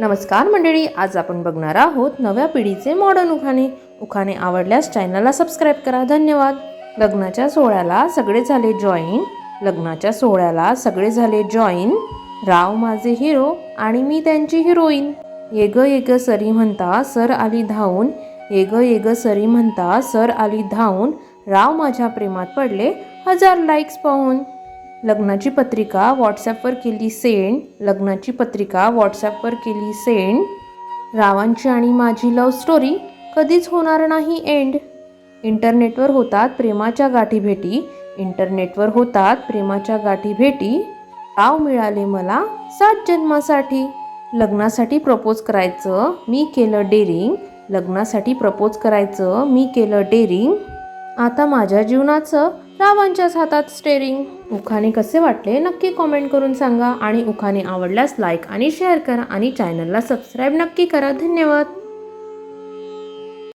नमस्कार मंडळी आज आपण बघणार आहोत नव्या पिढीचे मॉडर्न उखाणे. उखाणे आवडल्यास चॅनलला सबस्क्राईब करा. धन्यवाद. लग्नाच्या सोहळ्याला सगळे झाले जॉईन लग्नाच्या सोहळ्याला सगळे झाले जॉईन राव माझे हिरो आणि मी त्यांची हिरोईन येग येग सरी म्हणता सर आली धावून. येग येग सरी म्हणता सर आली धावून. राव माझ्या प्रेमात पडले हजार लाईक्स पाहून. लग्नाची पत्रिका व्हॉट्सॲपवर केली सेंड. लग्नाची पत्रिका व्हॉट्सॲपवर केली सेंड. रावांची आणि माझी लव्ह स्टोरी कधीच होणार नाही एंड इंटरनेटवर होतात प्रेमाच्या गाठी भेटी. इंटरनेटवर होतात प्रेमाच्या गाठी भेटी. राव मिळाले मला सात जन्मासाठी. लग्नासाठी प्रपोज करायचं मी केलं डेरिंग लग्नासाठी प्रपोज करायचं मी केलं डेरिंग आता माझ्या जीवनाचं रावांच्याच हातात स्टेरिंग उखाणे कसे वाटले? नक्की कॉमेंट करून सांगा. आणि उखाणे आवडल्यास लाईक आणि शेअर करा. आणि चॅनलला सबस्क्राईब नक्की करा. धन्यवाद.